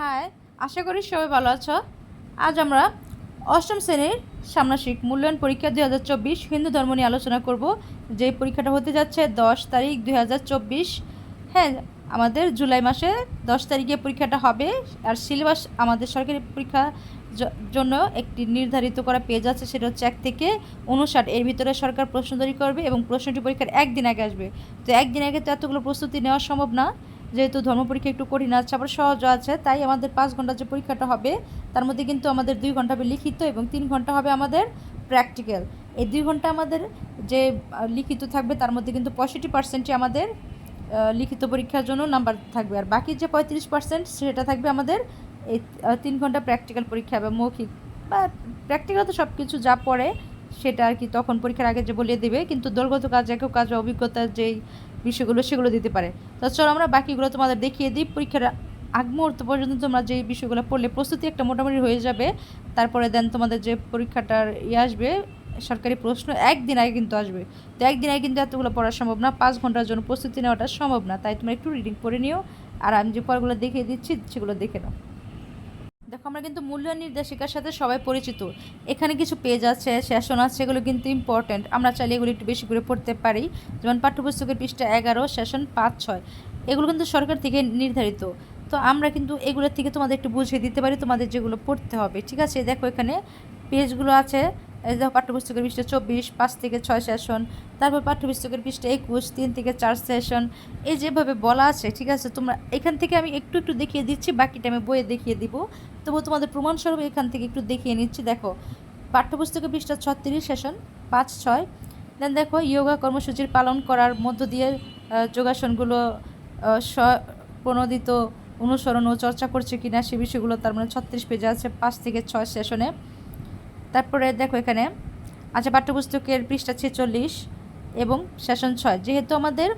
High, আশা করি সবাই ভালো আছো। আজ আমরা অষ্টম শ্রেণির ষান্মাসিক মূল্যায়ন পরীক্ষা দুই হাজার চব্বিশ হিন্দু ধর্ম নিয়ে আলোচনা করব। যে পরীক্ষাটা হতে যাচ্ছে দশ তারিখ দুই হাজার চব্বিশ। হ্যাঁ আমাদের জুলাই মাসে দশ তারিখে পরীক্ষাটা হবে আর সিলেবাস আমাদের সরকারি পরীক্ষা জন্য একটি নির্ধারিত করা পেজ আছে, সেটা হচ্ছে এক থেকে উনষাট এর ভিতরে সরকার প্রশ্ন তৈরি করবে এবং প্রশ্নটি পরীক্ষার একদিন আগে আসবে। তো একদিন আগে তো এতগুলো প্রস্তুতি নেওয়া সম্ভব না। যেহেতু ধর্ম পরীক্ষা একটু কঠিন আছে, আবার সহজ আছে, তাই আমাদের পাঁচ ঘণ্টা যে পরীক্ষাটা হবে, তার মধ্যে কিন্তু আমাদের দুই ঘণ্টা হবে লিখিত এবং তিন ঘণ্টা হবে আমাদের প্র্যাকটিক্যাল এই দুই ঘণ্টা আমাদের যে লিখিত থাকবে, তার মধ্যে কিন্তু পঁয়ষট্টি পার্সেন্টই আমাদের লিখিত পরীক্ষার জন্য নাম্বার থাকবে। আর বাকি যে পঁয়ত্রিশ পার্সেন্ট সেটা থাকবে আমাদের এই তিন ঘণ্টা প্র্যাকটিক্যাল পরীক্ষা বা মৌখিক। বা প্র্যাকটিক্যাল তো সব কিছু যা পড়ে, সেটা আর কি তখন পরীক্ষার আগে যে বলিয়ে দেবে, কিন্তু দলগত কাজ, একক কাজ, অভিজ্ঞতার যেই বিষয়গুলো, সেগুলো দিতে পারে। তো চলো আমরা বাকিগুলো তোমাদের দেখিয়ে দিই। পরীক্ষার আগ মুহূর্ত পর্যন্ত তোমরা যেই বিষয়গুলো পড়লে, প্রস্তুতি একটা মোটামুটি হয়ে যাবে। তারপরে দেন তোমাদের যে পরীক্ষাটার ইয়ে আসবে, সরকারি প্রশ্ন একদিন আগে কিন্তু আসবে। তো একদিন আগে কিন্তু এতগুলো পড়া সম্ভব না, পাঁচ ঘণ্টার জন্য প্রস্তুতি নেওয়াটা সম্ভব না। তাই তোমরা একটু রিডিং করে নিও। আর আমি যে পড়াগুলো দেখিয়ে দিচ্ছি, সেগুলো দেখে নাও। দেখো, আমরা কিন্তু মূল্য নির্দেশিকার সাথে সবাই পরিচিত। এখানে কিছু পেজ আছে সেশন আছে, এগুলো কিন্তু ইম্পর্ট্যান্ট আমরা চাইলে এগুলো একটু বেশি করে পড়তে পারি। যেমন পাঠ্যপুস্তকের পৃষ্ঠা এগারো সেশন পাঁচ, ছয়। এগুলো কিন্তু সরকার থেকে নির্ধারিত। তো আমরা কিন্তু এগুলোর থেকে তোমাদের একটু বুঝিয়ে দিতে পারি, তোমাদের যেগুলো পড়তে হবে। ঠিক আছে, দেখো এখানে পেজগুলো আছে। পাঠ্যপুস্তকের পৃষ্ঠা চব্বিশ, পাঁচ থেকে ছয় সেশন তারপর পাঠ্যপুস্তকের পৃষ্ঠা একুশ, তিন থেকে চার সেশন এই যেভাবে বলা আছে, ঠিক আছে? তোমরা এখান থেকে আমি একটু একটু দেখিয়ে দিচ্ছি, বাকিটা আমি বইয়ে দেখিয়ে দিব। তবু তোমাদের প্রমাণস্বরূপ এখান থেকে একটু দেখিয়ে নিচ্ছি, দেখো। পাঠ্যপুস্তকের পৃষ্ঠা ছত্রিশ সেশন পাঁচ, ছয়। দেন দেখো, ইয়োগা কর্মসূচির পালন করার মধ্য দিয়ে যোগাসনগুলো স্ব- প্রণোদিত, অনুসরণ ও চর্চা করছে কিনা সে বিষয়গুলো তার মানে ছত্রিশ পেজে আছে, পাঁচ থেকে ছয় সেশনে তারপরে দেখো এখানে আচ্ছা পাঠ্যপুস্তকের পৃষ্ঠা ছেচল্লিশ এবং সেশন ছয়। যেহেতু আমাদের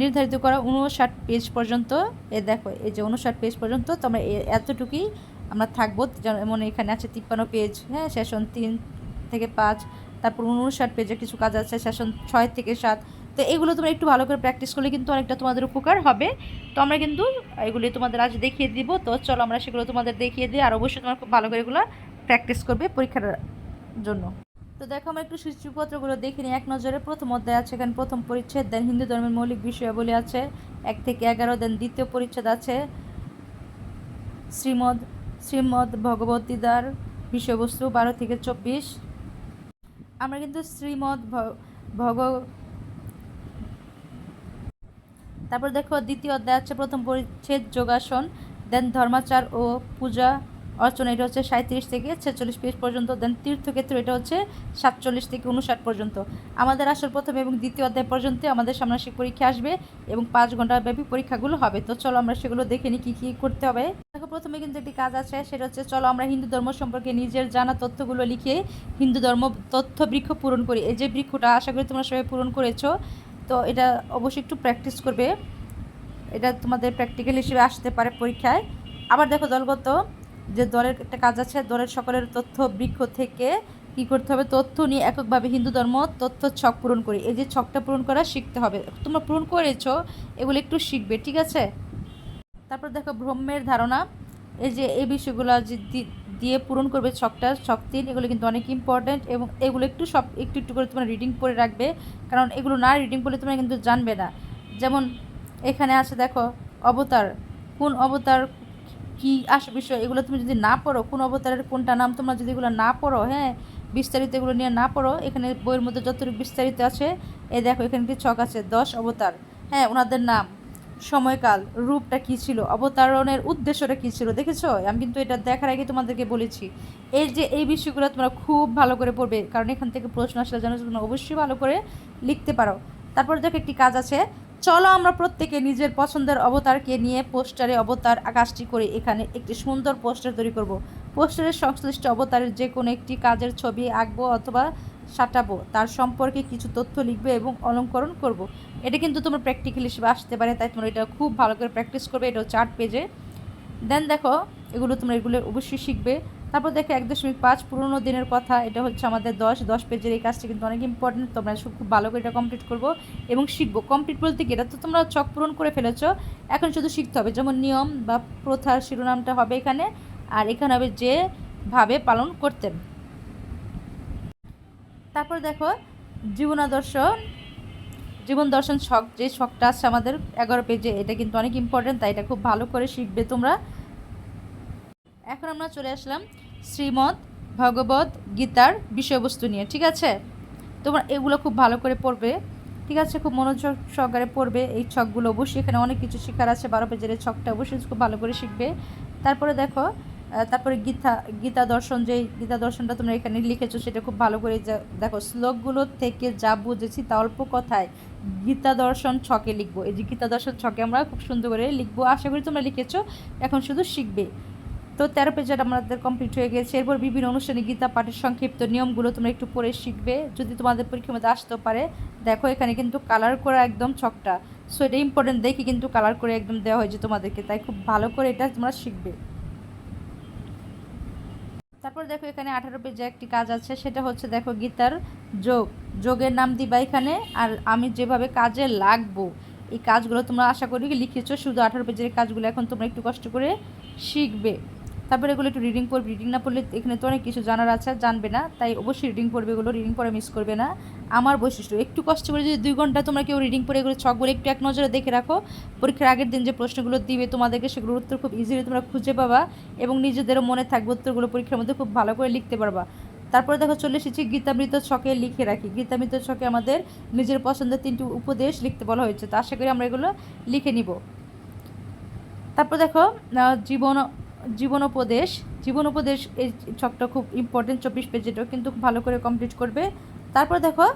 নির্ধারিত করা উনষাট পেজ পর্যন্ত, এ দেখো, এই যে উনষাট পেজ পর্যন্ত, তো আমরা এতটুকুই আমরা থাকব। যেমন এখানে আছে তিপ্পান্ন পেজ হ্যাঁ সেশন তিন থেকে পাঁচ, তারপর উনষাট পেজে কিছু কাজ আছে, সেশন ছয় থেকে সাত। তো এগুলো তোমরা একটু ভালো করে প্র্যাকটিস করলে কিন্তু অনেকটা তোমাদের উপকার হবে। তো আমরা কিন্তু এগুলি তোমাদের আজ দেখিয়ে দিব। তো চলো আমরা সেগুলো তোমাদের দেখিয়ে দিই। আর অবশ্যই তোমার খুব ভালো করে এগুলো প্র্যাকটিস করবে পরীক্ষার জন্য। তো দেখো, আমরা একটু সূচিপত্রগুলো দেখে নিই। এক নজরে প্রথম অধ্যায় আছে, এখানে প্রথম পরিচ্ছেদ দেন হিন্দু ধর্মের মৌলিক বিষয়াবলী আছে, এক থেকে এগারো দেন দ্বিতীয় পরিচ্ছেদ আছে। শ্রীমদ শ্রীমদ ভগবতীদার বিষয়বস্তু, বারো থেকে চব্বিশ। আমরা কিন্তু শ্রীমদ ভগ, তারপর দেখো, দ্বিতীয় অধ্যায় আছে, প্রথম পরিচ্ছেদ, যোগাসন দেন ধর্মাচার ও পূজা। অর্চনা, এটা হচ্ছে সাঁত্রিশ থেকে ছেচল্লিশ পেজ পর্যন্ত দেন তীর্থক্ষেত্র এটা হচ্ছে সাতচল্লিশ থেকে উনষাট পর্যন্ত। আমাদের আসল প্রথম এবং দ্বিতীয় অধ্যায় পর্যন্ত আমাদের সামনাসিক পরীক্ষা আসবে এবং পাঁচ ঘণ্টা ব্যাপী পরীক্ষাগুলো হবে। তো চলো আমরা সেগুলো দেখে নিই কী কী করতে হবে। দেখো, প্রথমে কিন্তু একটি কাজ আছে, সেটা হচ্ছে চলো আমরা হিন্দু ধর্ম সম্পর্কে নিজের জানা তথ্যগুলো লিখে হিন্দু ধর্ম তথ্য বৃক্ষ পূরণ করি। এই যে বৃক্ষটা, আশা করি তোমরা সবাই পূরণ করেছ। তো এটা অবশ্যই একটু প্র্যাকটিস করবে। এটা তোমাদের প্র্যাকটিক্যাল হিসেবে আসতে পারে পরীক্ষায়। আবার দেখো দলগত যে দলের একটা কাজ আছে, দলের সকলের তথ্য বৃক্ষ থেকে কি করতে হবে? তথ্য নিয়ে এককভাবে হিন্দু ধর্ম তথ্য ছক পূরণ করি। এই যে ছকটা পূরণ করা শিখতে হবে। তোমরা পূরণ করেছ, এগুলো একটু শিখবে, ঠিক আছে? তারপর দেখো ব্রহ্মের ধারণা। এই যে এই বিষয়গুলো দিয়ে পূরণ করবে ছকটা, ছক তিন, এগুলো কিন্তু অনেক ইম্পর্ট্যান্ট এবং এগুলো একটু সব, একটু একটু করে তোমরা রিডিং করে রাখবে। কারণ এগুলো না রিডিং করলে তোমরা কিন্তু জানবে না। যেমন এখানে আছে দেখো, অবতার। কোন অবতার কি আসে বিষয়, এগুলো তুমি যদি না পড়ো, কোন অবতারের কোনটা নাম তোমরা যদি এগুলো না পড়ো হ্যাঁ? বিস্তারিত এগুলো নিয়ে না পড়ো, এখানে বইয়ের মধ্যে যতটুকু বিস্তারিত আছে, এ দেখো, এখানে কি ছক আছে, দশ অবতার। হ্যাঁ ওনাদের নাম, সময়কাল, রূপটা কী ছিল, অবতারণের উদ্দেশ্যটা কী ছিল, দেখেছ? আমি কিন্তু এটা দেখার আগে তোমাদেরকে বলেছি। এই যে, এই বিষয়গুলো তোমরা খুব ভালো করে পড়বে, কারণ এখান থেকে প্রশ্ন আসলে যেন তোমরা অবশ্যই ভালো করে লিখতে পারো। তারপর দেখো একটি কাজ আছে চলো আমরা প্রত্যেকে নিজের পছন্দের অবতারকে নিয়ে পোস্টারে অবতার আকাশটি করে এখানে একটি সুন্দর পোস্টার তৈরি করব। পোস্টারের সংশ্লিষ্ট অবতারের যে কোনো একটি কাজের ছবি আঁকবো অথবা সাঁটাবো, তার সম্পর্কে কিছু তথ্য লিখবে এবং অলঙ্করণ করব। এটা কিন্তু তোমার প্র্যাকটিক্যাল হিসেবে আসতে পারে, তাই তোমরা এটা খুব ভালো করে প্র্যাকটিস করবে, এটা চার্ট পেজে দেন দেখো, এগুলো তোমরা এগুলো অবশ্যই শিখবে। তারপর দেখো এক দশমিক পাঁচ, পুরোনো দিনের কথা, এটা হচ্ছে আমাদের দশ। দশ পেজের এই কাজটা কিন্তু অনেক ইম্পর্টেন্ট তোমরা খুব ভালো করে এটা কমপ্লিট করব এবং শিখব। কমপ্লিট বলতে কি, এটা তো তোমরা চক পূরণ করে ফেলেছো, এখন শুধু শিখতে হবে। যেমন নিয়ম বা প্রথার শিরোনামটা হবে এখানে, আর এখানে হবে যেভাবে পালন করতেন তারপর দেখো জীবনাদর্শ জীবন দর্শন শখ, যে শখটা আছে আমাদের, এগারো পেজে, এটা কিন্তু অনেক ইম্পর্টেন্ট তাই এটা খুব ভালো করে শিখবে তোমরা। এখন আমরা চলে আসলাম শ্রীমৎ ভগবত গীতার বিষয়বস্তু নিয়ে, ঠিক আছে? তোমরা এগুলো খুব ভালো করে পড়বে, ঠিক আছে? খুব মনোযোগ সহকারে পড়বে, এই ছকগুলো অবশ্যই, এখানে অনেক কিছু শেখার আছে, বারো পেজের ছকটা অবশ্যই খুব ভালো করে শিখবে। তারপরে দেখো তারপরে গীতা গীতা দর্শন যে গীতা দর্শনটা তোমরা এখানে লিখেছো, সেটা খুব ভালো করে দেখো, শ্লোকগুলো থেকে যা বুঝেছি তা অল্প কথায় গীতা দর্শন ছকে লিখব। এই যে গীতা দর্শন ছকে আমরা খুব সুন্দর করে লিখব, আশা করি তোমরা লিখেছো, এখন শুধু শিখবে। তো তেরো পেজটা আমাদের কমপ্লিট হয়ে গেছে। এরপর বিভিন্ন অনুষ্ঠানে গীতা পাঠের সংক্ষিপ্ত নিয়মগুলো তোমরা একটু পড়ে শিখবে। যদি তোমাদের পরীক্ষার মধ্যে আসতেও পারে, দেখো এখানে কিন্তু কালার করা একদম ছকটা। সো এটা ইম্পর্টেন্ট দেখে কিন্তু কালার করে একদম দেওয়া হয়েছে তোমাদেরকে। তাই খুব ভালো করে এটা তোমরা শিখবে। তারপর দেখো এখানে আঠারো পেজে একটি কাজ আছে। সেটা হচ্ছে দেখো গীতার যোগ। যোগের নাম দিবা এখানে আর আমি যেভাবে কাজে লাগবো, এই কাজগুলো তোমরা আশা করি লিখেছো। শুধু আঠারো পেজের কাজগুলো এখন তোমরা একটু কষ্ট করে শিখবে। তারপরে এগুলো একটু রিডিং পড়বে। রিডিং না পড়লে এখানে তো অনেক কিছু জানার আছে, জানবে না। তাই অবশ্যই রিডিং পড়বে এগুলো। রিডিং পড়ে মিস করবে না। আমার বৈশিষ্ট্য, একটু কষ্ট করে যদি দুই ঘণ্টা তোমরা কেউ রিডিং পড়ে এগুলো ছকগুলো একটু এক নজরে দেখে রাখো। পরীক্ষার আগের দিন যে প্রশ্নগুলো দিবে তোমাদেরকে সেগুলোর উত্তর খুব ইজিলি তোমরা খুঁজে পাবা এবং নিজেদেরও মনে থাকবে উত্তরগুলো পরীক্ষার মধ্যে খুব ভালো করে লিখতে পারবা। তারপরে দেখো চলে এসেছি গীতামৃত ছকে লিখে রাখি। গীতামৃত ছকে আমাদের নিজের পছন্দের তিনটি উপদেশ লিখতে বলা হয়েছে। তো আশা করি আমরা এগুলো লিখে নিব। তারপর দেখো জীবন জীবনোপদেশ জীবনোপদেশ এই ছকটা খুব ইম্পর্টেন্ট চব্বিশ পেজেটাও কিন্তু ভালো করে কমপ্লিট করবে। তারপর দেখো,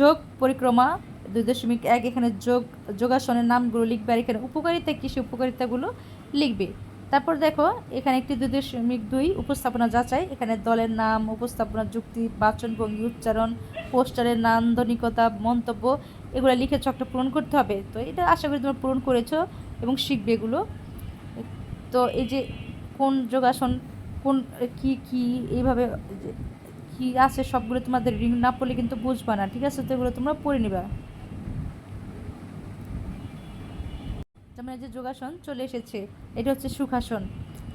যোগ পরিক্রমা দুই দশমিক এক, এখানে যোগ, যোগাসনের নামগুলো লিখবে আর এখানে উপকারিতা কৃষি উপকারিতাগুলো লিখবে। তারপর দেখো, এখানে একটি দুই দশমিক দুই উপস্থাপনা যাচাই, এখানে দলের নাম, উপস্থাপনা যুক্তি বাচনভঙ্গি উচ্চারণ, পোস্টারের নান্দনিকতা, মন্তব্য, এগুলো লিখে ছকটা পূরণ করতে হবে। তো এটা আশা করি তোমরা পূরণ করেছ এবং শিখবে এগুলো। তো এই যে কোন যোগাসন, কোন কি কি, এইভাবে কি আছে সবগুলো তোমাদের রিং না পড়লে কিন্তু বুঝবা না, ঠিক আছে? তো এগুলো তোমরা পড়ে নিবা। যেমন এই যে যোগাসন চলে এসেছে, এটা হচ্ছে সুখাসন।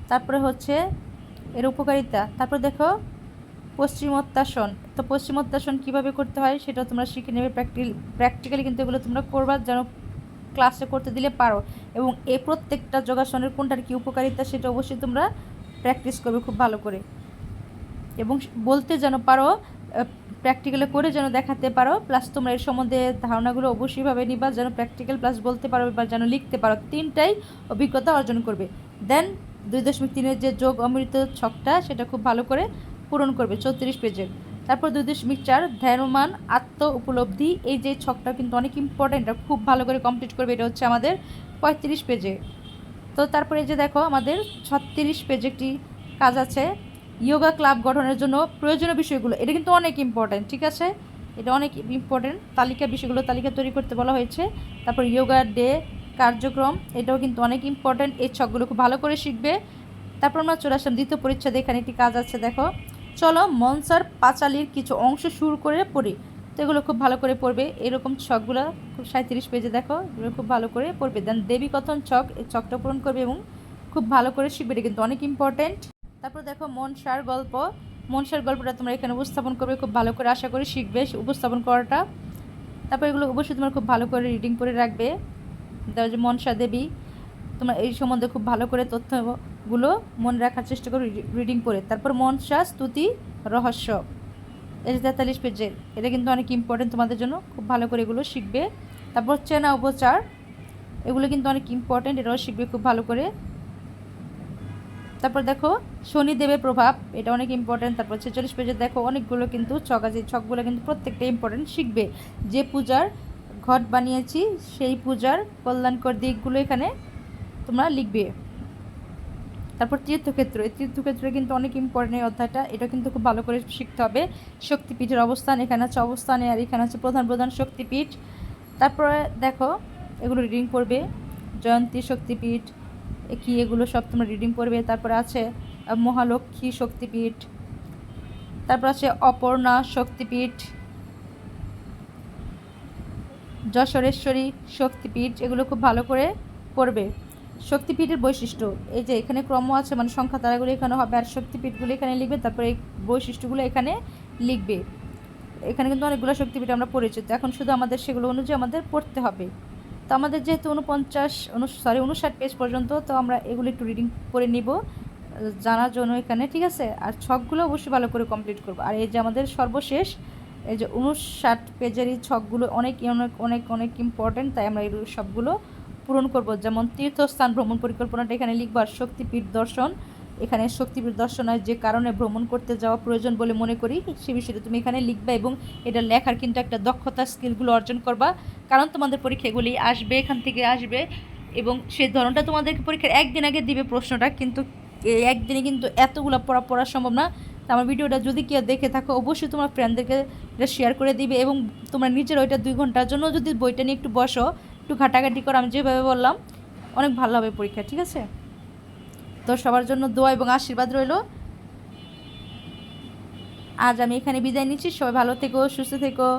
তারপরে হচ্ছে এর উপকারিতা। তারপর দেখো, পশ্চিমোত্তাসন। তো পশ্চিমোত্তাসন কীভাবে করতে হয় সেটা তোমরা শিখে নেবে। প্র্যাকটিক্যালি কিন্তু এগুলো তোমরা করবা, যেন ক্লাসে করতে দিলে পারো। এবং এই প্রত্যেকটা যোগাসনের কোনটার কী উপকারিতা সেটা অবশ্যই তোমরা প্র্যাকটিস করবে খুব ভালো করে। এবং বলতে যেন পারো প্র্যাকটিক্যালে করে যেন দেখাতে পারো প্লাস তোমরা এর সম্বন্ধে ধারণাগুলো অবশ্যইভাবে নিবা, যেন প্র্যাকটিক্যাল প্লাস বলতে পারো বা যেন লিখতে পারো। তিনটাই অভিজ্ঞতা অর্জন করবে। দেন দুই দশমিক তিনের যে যোগ অমৃত ছকটা, সেটা খুব ভালো করে পূরণ করবে, চৌত্রিশ পেজের। তারপর দুই দশমিক চার, ধ্যানমান, আত্ম উপলব্ধি। এই যে ছকটা কিন্তু অনেক ইম্পর্টেন্ট এটা খুব ভালো করে কমপ্লিট করবে, এটা হচ্ছে আমাদের পঁয়ত্রিশ পেজে তো তারপরে যে দেখো, আমাদের ছত্রিশ পেজে একটি কাজ আছে ইয়োগা ক্লাব গঠনের জন্য প্রয়োজনীয় বিষয়গুলো। এটা কিন্তু অনেক ইম্পর্টেন্ট ঠিক আছে? এটা অনেক ইম্পর্টেন্ট তালিকা বিষয়গুলো তালিকা তৈরি করতে বলা হয়েছে। তারপর ইয়োগা ডে কার্যক্রম, এটাও কিন্তু অনেক ইম্পর্টেন্ট এই ছকগুলো খুব ভালো করে শিখবে। তারপর আমরা চলে আসলাম দ্বিতীয় পরিচ্ছেদে এখানে একটি কাজ আছে, দেখো। চলো মনসার পাঁচালির কিছু অংশ শুরু করে পড়ি। তো এগুলো খুব ভালো করে পড়বে। এরকম ছকগুলো খুব সাঁত্রিশ পেজে দেখো, এগুলো খুব ভালো করে পড়বে। দেন দেবী কথন ছক, এই ছকটা পূরণ করবে এবং খুব ভালো করে শিখবে। এটা কিন্তু অনেক ইম্পর্টেন্ট তারপর দেখো মনসার গল্প। মনসার গল্পটা তোমরা এখানে উপস্থাপন করবে, খুব ভালো করে আশা করি শিখবে উপস্থাপন করাটা। তারপর এগুলো অবশ্যই তোমরা খুব ভালো করে রিডিং করে রাখবে। যে মনসা দেবী, তোমরা এই সম্বন্ধে খুব ভালো করে তথ্যগুলো মনে রাখার চেষ্টা করো রিডিং করে তারপর মনসা, স্তুতি, রহস্য। এই তেতাল্লিশ পেজের এটা কিন্তু অনেক ইম্পর্টেন্ট তোমাদের জন্য। খুব ভালো করে এগুলো শিখবে। তারপর চেনা উপচার এগুলো কিন্তু অনেক ইম্পর্টেন্ট এটাও শিখবে খুব ভালো করে। তারপর দেখো, শনিদেবের প্রভাব, এটা অনেক ইম্পর্টেন্ট তারপর ছেচল্লিশ পেজে দেখো, অনেকগুলো কিন্তু ছক আছে। ছকগুলো কিন্তু প্রত্যেকটা ইম্পর্টেন্ট শিখবে। যে পূজার ঘট বানিয়েছি, সেই পূজার কল্যাণকর দিকগুলো এখানে তোমরা লিখবে। তারপর তীর্থক্ষেত্র এই তীর্থক্ষেত্রে কিন্তু অনেক ইম্পর্টেন্ট এই অধ্যায়টা। এটা কিন্তু খুব ভালো করে শিখতে হবে। শক্তিপীঠের অবস্থান এখানে আছে, অবস্থানে আর এখানে আছে প্রধান প্রধান শক্তিপীঠ। তারপরে দেখো, এগুলো রিডিং করবে জয়ন্তী শক্তিপীঠ কি এগুলো সব তোমরা রিডিং পড়বে। তারপরে আছে মহালক্ষ্মী শক্তিপীঠ। তারপর আছে অপর্ণা শক্তিপীঠ। যশোরেশ্বরী শক্তিপীঠ, এগুলো খুব ভালো করে পড়বে। শক্তিপীঠের বৈশিষ্ট্য। এই যে এখানে ক্রম আছে মানে সংখ্যা তারাগুলো এখানে হবে আর শক্তিপীঠগুলো এখানে লিখবে, তারপরে এই বৈশিষ্ট্যগুলো এখানে লিখবে। এখানে কিন্তু অনেকগুলো শক্তিপীঠ আমরা পড়েছি তো এখন শুধু আমাদের সেগুলো অনুযায়ী আমাদের পড়তে হবে। তো আমাদের যেহেতু উনপঞ্চাশ সরি উনষাট পেজ পর্যন্ত, তো আমরা এগুলো একটু রিডিং করে নিব, জানার জন্য এখানে, ঠিক আছে? আর ছকগুলো অবশ্যই ভালো করে কমপ্লিট করব। আর এই যে আমাদের সর্বশেষ, এই যে উনষাট পেজের এই ছকগুলো অনেক অনেক অনেক অনেক ইম্পর্টেন্ট তাই আমরা এগুলো সবগুলো পূরণ করব। যেমন তীর্থস্থান ভ্রমণ পরিকল্পনাটা এখানে লিখব আর শক্তিপীঠ দর্শন। এখানে শক্তিপীঠ দর্শনের যে কারণে ভ্রমণ করতে যাওয়া প্রয়োজন বলে মনে করি, সে বিষয়টা তুমি এখানে লিখবে এবং এটা লেখার কিন্তু একটা দক্ষতা, স্কিলগুলো অর্জন করবা। কারণ তোমাদের পরীক্ষাগুলি আসবে, এখান থেকে আসবে এবং সেই ধরনটা তোমাদেরকে পরীক্ষার একদিন আগে দিবে প্রশ্নটা, কিন্তু একদিনে কিন্তু এতগুলো পড়া পড়া সম্ভব না। আমার ভিডিওটা যদি কেউ দেখে থাকো, অবশ্যই তোমার ফ্রেন্ডদেরকে এটা শেয়ার করে দিবে এবং তোমার নিজের ওইটা দুই ঘণ্টার জন্য যদি বইটা নিয়ে একটু বসো একটু ঘাটাঘাটি করো আমি যেভাবে বললাম, অনেক ভালো হবে পরীক্ষা, ঠিক আছে? তো সবার জন্য দোয়া এবং আশীর্বাদ রইল। আজ আমি এখানে বিদায় নিচ্ছি, সবাই ভালো থেকো, সুস্থ থেকো।